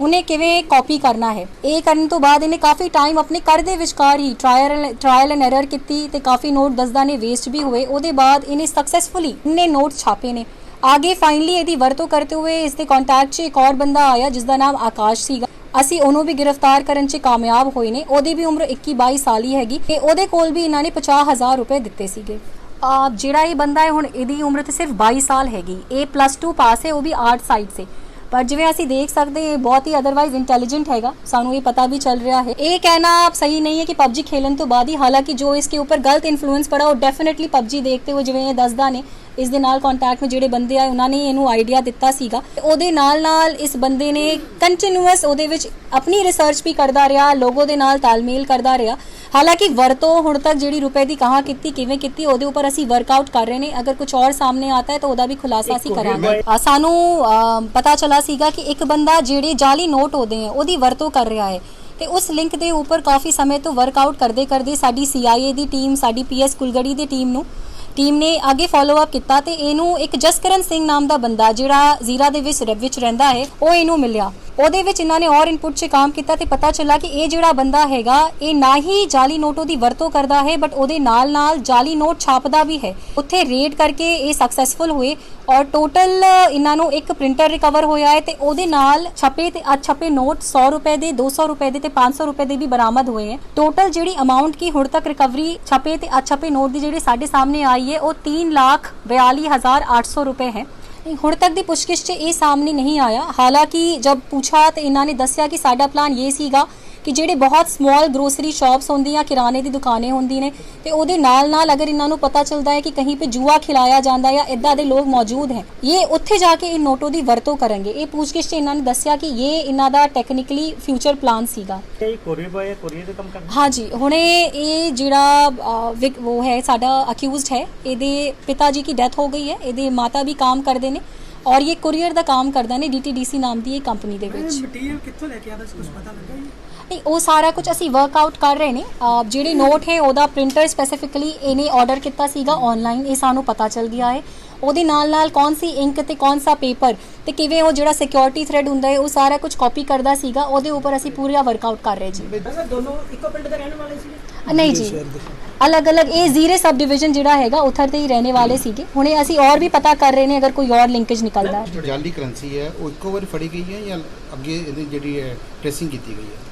ਉਹਨੇ ਕਿਵੇਂ ਕਾਪੀ ਕਰਨਾ ਹੈ ਇਹ ਕਰਨ ਤੋਂ ਬਾਅਦ ਇਹਨੇ ਕਾਫੀ ਟਾਈਮ ਆਪਣੇ ਘਰ ਦੇ ਵਿਚਕਾਰ ਹੀ ਟ੍ਰਾਇਲ ਟ੍ਰਾਇਲ ਐਂਡ ਐਰਰ ਕੀਤੀ ਤੇ ਕਾਫੀ ਨੋਟ ਦਸਦਾ ਨੇ ਵੇਸਟ ਵੀ ਹੋਏ ਉਹਦੇ ਬਾਅਦ ਇਹਨੇ ਸਕਸੈਸਫੁਲੀ ਇਹਨੇ ਨੋਟ ਛਾਪੇ ਨੇ ਆਗੇ ਫਾਈਨਲੀ ਇਹਦੀ ਵਰਤੋਂ ਕਰਦੇ ਹੋਏ ਇਸ ਦੇ ਕੰਟੈਕਟ 'ਚ ਇੱਕ ਹੋਰ ਬੰਦਾ ਆਇਆ ਜਿਸ ਦਾ ਨਾਮ ਆਕਾਸ਼ ਸੀਗਾ ਅਸੀਂ ਉਹਨੂੰ ਵੀ ਗ੍ਰਿਫਤਾਰ ਕਰਨ 'ਚ ਕਾਮਯਾਬ ਹੋਏ ਨੇ ਉਹਦੀ ਵੀ ਉਮਰ 21 22 ਸਾਲ ਹੀ ਹੈਗੀ ਤੇ ਉਹਦੇ ਕੋਲ ਵੀ ਇਹਨਾਂ ਨੇ 50000 ਰੁਪਏ ਦਿੱਤੇ ਸੀਗੇ ਜਿਹੜਾ ਇਹ ਬੰਦਾ ਹੈ ਹੁਣ ਇਹਦੀ ਉਮਰ ਤੇ ਸਿਰਫ 22 ਸਾਲ ਹੈਗੀ ਇਹ ਪਲੱਸ 2 ਪਾਸ ਹੈ ਉਹ ਵੀ ਆਰਟ ਸਾਈਡ ਸੇ ਪਰ ਜਿਵੇਂ ਅਸੀਂ ਦੇਖ ਸਕਦੇ ਇਹ ਬਹੁਤ ਹੀ ਅਦਰਵਾਈਜ਼ ਇੰਟੈਲੀਜੈਂਟ ਹੈਗਾ। ਸਾਨੂੰ ਇਹ ਪਤਾ ਵੀ ਚੱਲ ਰਿਹਾ ਹੈ। ਇਹ ਕਹਿਣਾ ਆਪ ਸਹੀ ਨਹੀਂ ਹੈ ਕਿ PUBG ਖੇਲਣ ਤੋਂ ਬਾਅਦ ਹੀ ਹਾਲਾਂਕਿ ਜੋ ਇਸਕੇ ਉੱਪਰ ਗਲਤ ਇਨਫਲੂਐਂਸ ਪੜਾ ਉਹ ਡੈਫੀਨਿਟਲੀ PUBG ਦੇਖਦੇ ਹੋਏ ਜਿਵੇਂ ਇਹ ਦੱਸਦਾ ਨੇ ਇਸ ਦੇ ਨਾਲ ਕੰਟੈਕਟ ਵਿੱਚ ਜਿਹੜੇ ਬੰਦੇ ਆਏ ਉਹਨਾਂ ਨੇ ਇਹਨੂੰ ਆਈਡੀਆ ਦਿੱਤਾ ਸੀਗਾ। ਉਹਦੇ ਨਾਲ ਨਾਲ ਇਸ ਬੰਦੇ ਨੇ ਕੰਟੀਨਿਊਸ ਉਹਦੇ ਵਿੱਚ ਆਪਣੀ ਰਿਸਰਚ ਵੀ ਕਰਦਾ ਰਿਹਾ ਲੋਗੋ ਦੇ ਨਾਲ ਤਾਲਮੇਲ ਕਰਦਾ ਰਿਹਾ। ਹਾਲਾਂਕਿ ਵਰਤੋਂ ਹੁਣ ਤੱਕ ਜਿਹੜੀ ਰੁਪਏ ਦੀ ਕਹਾ ਕੀਤੀ ਕਿਵੇਂ ਕੀਤੀ ਉਹਦੇ ਉੱਪਰ ਅਸੀਂ ਵਰਕਆਊਟ ਕਰ ਰਹੇ ਨੇ। ਅਗਰ ਕੁਝ ਹੋਰ ਸਾਹਮਣੇ ਆਤਾ ਹੈ ਤਾਂ ਉਹਦਾ ਵੀ ਖੁਲਾਸਾ ਅਸੀਂ ਕਰਾਂਗੇ। ਸਾਨੂੰ ਪਤਾ ਚਲਾ ਸੀਗਾ ਕਿ ਇੱਕ ਬੰਦਾ ਜਿਹੜੇ ਜਾਲੀ ਨੋਟ ਹੋਦੇ ਹੈ, ਉਹਦੀ ਵਰਤੋਂ ਕਰ ਰਿਹਾ ਹੈ। ਤੇ ਉਸ ਲਿੰਕ ਦੇ ਉੱਪਰ ਕਾਫੀ ਸਮੇਂ ਤੋਂ ਵਰਕਆਊਟ ਕਰਦੇ ਕਰਦੇ ਸਾਡੀ CIA ਦੀ ਟੀਮ ਸਾਡੀ PS ਕੁਲਗੜੀ ਦੀ ਟੀਮ ਨੂੰ ਟੀਮ ਨੇ ਅੱਗੇ ਫਾਲੋ ਅਪ ਕੀਤਾ ਤੇ ਇਹਨੂੰ ਇੱਕ ਜਸਕਰਨ ਸਿੰਘ ਨਾਮ ਦਾ ਬੰਦਾ ਜਿਹੜਾ ਜ਼ੀਰਾ ਦੇ ਵਿੱਚ ਵਿੱਚ ਰਹਿੰਦਾ ਹੈ, ਉਹ ਇਹਨੂੰ ਮਿਲਿਆ। ਉਹਦੇ ਵਿੱਚ ਇਹਨਾਂ ਨੇ ਔਰ ਇਨਪੁਟ 'ਚ ਕੰਮ ਕੀਤਾ ਤੇ ਪਤਾ ਚੱਲਾ ਕਿ ਇਹ ਜਿਹੜਾ ਬੰਦਾ ਹੈਗਾ, ਇਹ ਨਾ ਹੀ ਜਾਲੀ ਨੋਟੋ ਦੀ ਵਰਤੋਂ ਕਰਦਾ ਹੈ ਬਟ ਉਹਦੇ ਨਾਲ ਨਾਲ ਜਾਲੀ ਨੋਟ ਛਾਪਦਾ ਵੀ ਹੈ। ਉੱਥੇ ਰੇਡ ਕਰਕੇ ਇਹ ਸਕਸੈਸਫੁਲ ਹੋਏ ਔਰ ਟੋਟਲ ਇਹਨਾਂ ਨੂੰ ਇੱਕ ਪ੍ਰਿੰਟਰ ਰਿਕਵਰ ਹੋਇਆ ਹੈ ਤੇ ਉਹਦੇ ਨਾਲ ਛਪੇ ਤੇ ਅਛਪੇ ਨੋਟ 100 ਰੁਪਏ ਦੇ 200 ਰੁਪਏ ਦੇ ਤੇ 500 ਰੁਪਏ ਦੇ ਵੀ ਬਰਾਮਦ ਹੋਏ ਹੈ। ਟੋਟਲ ਜਿਹੜੀ ਅਮਾਉਂਟ ਕੀ ਹੁਣ ਤੱਕ ਰਿਕਵਰੀ ਛਪੇ ਤੇ ਅਛਪੇ ਨੋਟ ਦੀ ਜਿਹੜੀ ਸਾਡੇ ਸਾਹਮਣੇ ਆਈ ਹੈ ਉਹ 3 ਲੱਖ 42800 ਰੁਪਏ ਹੈ ਹੁਣ ਤੱਕ ਦੀ ਪੁੱਛਗਿੱਛ 'ਚ ਇਹ ਸਾਹਮਣੇ ਨਹੀਂ ਆਇਆ ਹਾਲਾਂਕਿ ਜਦ ਪੁੱਛਾ ਤੇ ਇਹਨਾਂ ਨੇ ਦੱਸਿਆ ਕਿ ਸਾਡਾ ਪਲਾਨ ਇਹ ਸੀਗਾ ਕਿ ਜਿਹੜੇ ਬਹੁਤ ਸਮਾਲ ਗਰੋਸਰੀ ਸ਼ਾਪਸ ਹੁੰਦੀਆਂ ਕਿਰਾਣੇ ਦੀ ਦੁਕਾਨੇ ਹੁੰਦੀ ਨੇ ਤੇ ਉਹਦੇ ਨਾਲ ਨਾਲ ਅਗਰ ਇਹਨਾਂ ਨੂੰ ਪਤਾ ਚੱਲਦਾ ਹੈ ਕਿ ਕਹੀਂ ਤੇ ਜੂਆ ਖਿਲਾਇਆ ਜਾਂਦਾ ਜਾਂ ਇਦਾਂ ਦੇ ਲੋਕ ਮੌਜੂਦ ਹੈ ਇਹ ਉੱਥੇ ਜਾ ਕੇ ਇਹ ਨੋਟੋ ਦੀ ਵਰਤੋਂ ਕਰਨਗੇ। ਇਹ ਪੁੱਛਗਿੱਛ 'ਚ ਇਹਨਾਂ ਨੇ ਦੱਸਿਆ ਕਿ ਇਹ ਇਹਨਾਂ ਦਾ ਟੈਕਨੀਕਲੀ ਫਿਊਚਰ ਪਲਾਨ ਸੀਗਾ। ਇਹ ਕੋਰੀਅਰ ਬॉय ਹੈ ਕੋਰੀਅਰ ਦਾ ਕੰਮ ਕਰਦਾ ਹਾਂਜੀ ਹੁਣੇ ਇਹ ਜਿਹੜਾ ਉਹ ਹੈ ਸਾਡਾ ਅਕਿਊਜ਼ਡ ਹੈ ਇਹਦੇ ਪਿਤਾ ਜੀ ਦੀ ਡੈਥ ਹੋ ਗਈ ਹੈ ਇਹਦੇ ਮਾਤਾ ਵੀ ਕੰਮ ਕਰਦੇ ਨੇ ਔਰ ਇਹ ਕੁਰੀਅਰ ਦਾ ਕੰਮ ਕਰਦਾ ਨੇ DTDC ਨਾਮ ਦੀ ਇਹ ਕੰਪਨੀ ਦੇ ਵਿੱਚ। ਮਟੀਰੀਅਲ ਕਿੱਥੋਂ ਲੈ ਕੇ ਆਦਾ ਸੀ ਕੁਝ ਪਤਾ ਲੱਗਾ ਜੀ ਨਹੀਂ ਉਹ ਸਾਰਾ ਕੁਝ ਅਸੀਂ ਵਰਕਆਊਟ ਕਰ ਰਹੇ ਨੇ। ਜਿਹੜੇ ਨੋਟ ਹੈ ਉਹਦਾ ਪ੍ਰਿੰਟਰ ਸਪੈਸੀਫਿਕਲੀ ਇਹਨੇ ਆਰਡਰ ਕੀਤਾ ਸੀਗਾ ਆਨਲਾਈਨ ਇਹ ਸਾਨੂੰ ਪਤਾ ਚੱਲ ਗਿਆ ਹੈ। ਉਹਦੇ ਨਾਲ ਨਾਲ ਕੌਣ ਸੀ ਇੰਕ ਤੇ ਕੌਣ ਸਾ ਪੇਪਰ ਤੇ ਕਿਵੇਂ ਉਹ ਜਿਹੜਾ ਸਿਕਿਉਰਿਟੀ ਥ੍ਰੈਡ ਹੁੰਦਾ ਹੈ ਉਹ ਸਾਰਾ ਕੁਝ ਕਾਪੀ ਕਰਦਾ ਸੀਗਾ। ਉਹਦੇ ਉੱਪਰ ਅਸੀਂ ਪੂਰਾ ਵਰਕਆਊਟ ਕਰ ਰਹੇ ਜੀ। ਦੋਨੋਂ ਇੱਕੋ ਪਿੰਡ ਦੇ ਰਹਿਣ ਵਾਲੇ ਸੀ ਨਹੀਂ ਜੀ। ਅਲੱਗ-ਅਲੱਗ ਇਹ ਜ਼ੀਰੇ ਸਬ ਡਿਵੀਜ਼ਨ ਜਿਹੜਾ ਹੈਗਾ ਉਥਰ ਤੇ ਹੀ ਰਹਿਣੇ ਵਾਲੇ ਸੀਗੇ। ਹੁਣੇ ਅਸੀਂ ਔਰ ਵੀ ਪਤਾ ਕਰ ਰਹੇ ਨੇ ਅਗਰ ਕੋਈ ਔਰ ਲਿੰਕੇਜ ਨਿਕਲਦਾ ਹੈ। ਜਾਲੀ ਕਰੰਸੀ ਹੈ ਉਹ ਇੱਕੋ ਵਾਰ ਫੜੀ ਗਈ ਹੈ ਜਾਂ ਅੱਗੇ ਇਹਦੀ ਜਿਹੜੀ ਹੈ ਟ੍ਰੇਸਿੰਗ ਕੀਤੀ ਗਈ ਹੈ?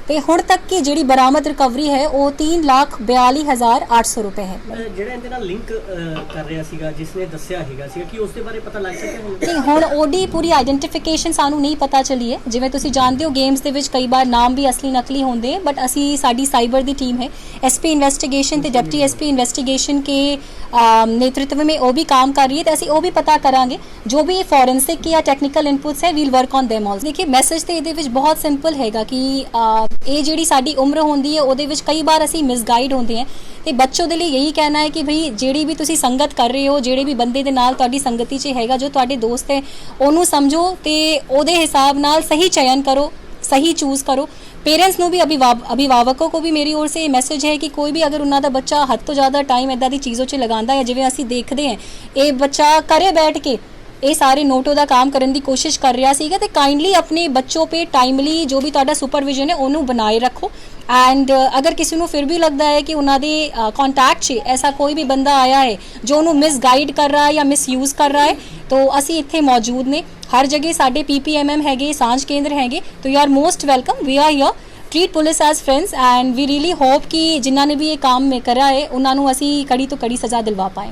ਤੇ ਹੁਣ ਤੱਕ ਕੀ ਜਿਹੜੀ ਬਰਾਮਦ ਰਿਕਵਰੀ ਹੈ ਉਹ 3 ਲੱਖ 42800 ਰੁਪਏ ਹੈ ਜਿਹੜਾ ਇਹਦੇ ਨਾਲ ਲਿੰਕ ਕਰ ਰਿਹਾ ਸੀਗਾ ਜਿਸ ਨੇ ਦੱਸਿਆ ਹੈਗਾ ਸੀਗਾ ਕਿ ਉਸ ਦੇ ਬਾਰੇ ਪਤਾ ਲੱਗ ਸਕਿਆ ਹੁਣ ਨਹੀਂ ਹੁਣ ਉਹਦੀ ਪੂਰੀ ਆਇਡੈਂਟੀਫਿਕੇਸ਼ਨ ਸਾਨੂੰ ਨਹੀਂ ਪਤਾ ਚੱਲੀ ਹੈ ਜਿਵੇਂ ਤੁਸੀਂ ਜਾਣਦੇ ਹੋ ਗੇਮਸ ਦੇ ਵਿੱਚ ਕਈ ਵਾਰ ਨਾਮ ਵੀ ਅਸਲੀ ਨਕਲੀ ਹੁੰਦੇ ਬਟ ਅਸੀਂ ਸਾਡੀ ਸਾਈਬਰ ਦੀ ਟੀਮ ਹੈ ਐਸਪੀ ਇਨਵੈਸਟੀਗੇਸ਼ਨ ਤੇ ਡਿਪਟੀ ਐਸਪੀ ਇਨਵੈਸਟੀਗੇਸ਼ਨ के अम, नेतृत्व में वो भी काम कर रही है तो ਅਸੀਂ ਉਹ ਵੀ ਪਤਾ ਕਰਾਂਗੇ ਜੋ ਵੀ ਫੋਰੈਂਸਿਕ ਜਾਂ ਟੈਕਨੀਕਲ ਇਨਪੁਟਸ ਹੈ we'll work on them also ਦੇਖਿਏ message ਤੇ ਇਹਦੇ ਵਿੱਚ ਬਹੁਤ ਸਿੰਪਲ ਹੈਗਾ ਕਿ ਅ, ਇਹ ਜਿਹੜੀ ਸਾਡੀ ਉਮਰ ਹੁੰਦੀ ਹੈ, ਉਹਦੇ ਵਿੱਚ ਕਈ ਵਾਰ ਅਸੀਂ ਮਿਸਗਾਈਡ ਹੁੰਦੇ ਹਾਂ। ਤੇ ਬੱਚੋ ਦੇ ਲਈ ਇਹੀ ਕਹਿਣਾ ਹੈ ਕਿ ਭਈ, ਜਿਹੜੀ ਵੀ ਤੁਸੀਂ ਸੰਗਤ ਕਰ ਰਹੇ ਹੋ, ਜਿਹੜੇ ਵੀ ਬੰਦੇ ਦੇ ਨਾਲ ਤੁਹਾਡੀ ਸੰਗਤੀ 'ਚ ਹੈਗਾ, ਜੋ ਤੁਹਾਡੇ ਦੋਸਤ ਹੈ, ਉਹਨੂੰ ਸਮਝੋ ਤੇ ਉਹਦੇ ਹਿਸਾਬ ਨਾਲ ਸਹੀ ਚयन ਕਰੋ, ਸਹੀ ਚੂਜ਼ ਕਰੋ। ਪੇਰੈਂਟਸ ਨੂੰ ਵੀ ਅਭਿਭਾਵਕੋ ਕੋ ਵੀ ਮੇਰੀ ਔਰ ਸੇ ਇਹ ਮੈਸੇਜ ਹੈ ਕਿ ਕੋਈ ਵੀ ਅਗਰ ਉਹਨਾਂ ਦਾ ਬੱਚਾ ਹੱਦ ਤੋਂ ਜ਼ਿਆਦਾ ਟਾਈਮ ਇਦਾਂ ਦੀ ਚੀਜ਼ੋਂ 'ਚ ਲਗਾਉਂਦਾ ਹੈ, ਜਿਵੇਂ ਅਸੀਂ ਦੇਖਦੇ ਹਾਂ, ਇਹ ਬੱਚਾ ਕਰੇ ਬੈਠ ਕੇ ਇਹ ਸਾਰੇ ਨੋਟੋ ਦਾ ਕੰਮ ਕਰਨ ਦੀ ਕੋਸ਼ਿਸ਼ ਕਰ ਰਿਹਾ ਸੀਗਾ ਤੇ ਕਾਈਂਡਲੀ ਆਪਣੇ ਬੱਚੋ ਪੇ ਟਾਈਮਲੀ ਜੋ ਵੀ ਤੁਹਾਡਾ ਸੁਪਰਵਿਜ਼ਨ ਹੈ ਉਹਨੂੰ ਬਣਾਏ ਰੱਖੋ। ਐਂਡ ਅਗਰ ਕਿਸੇ ਨੂੰ ਫਿਰ ਵੀ ਲੱਗਦਾ ਹੈ ਕਿ ਉਹਨਾਂ ਦੇ ਕੰਟੈਕਟ 'ਚ ਐਸਾ ਕੋਈ ਵੀ ਬੰਦਾ ਆਇਆ ਹੈ ਜੋ ਉਹਨੂੰ ਮਿਸਗਾਈਡ ਕਰ ਰਿਹਾ ਹੈ ਜਾਂ ਮਿਸਯੂਜ਼ ਕਰ ਰਿਹਾ ਹੈ, ਤਾਂ ਅਸੀਂ ਇੱਥੇ ਮੌਜੂਦ ਨੇ। ਹਰ ਜਗ੍ਹਾ ਸਾਡੇ ਪੀਪੀਐਮਐਮ ਹੈਗੇ, ਸਾਂਝ ਕੇਂਦਰ ਹੈਗੇ। ਤੋ you are most welcome we are here treat police as friends and we really hope ਕਿ ਜਿਨ੍ਹਾਂ ਨੇ ਵੀ ਇਹ ਕੰਮ ਕਰਿਆ ਹੈ, ਉਹਨਾਂ ਨੂੰ ਅਸੀਂ ਕੜੀ ਤੋਂ ਕੜੀ ਸਜ਼ਾ ਦਿਲਵਾ ਪਾਏ।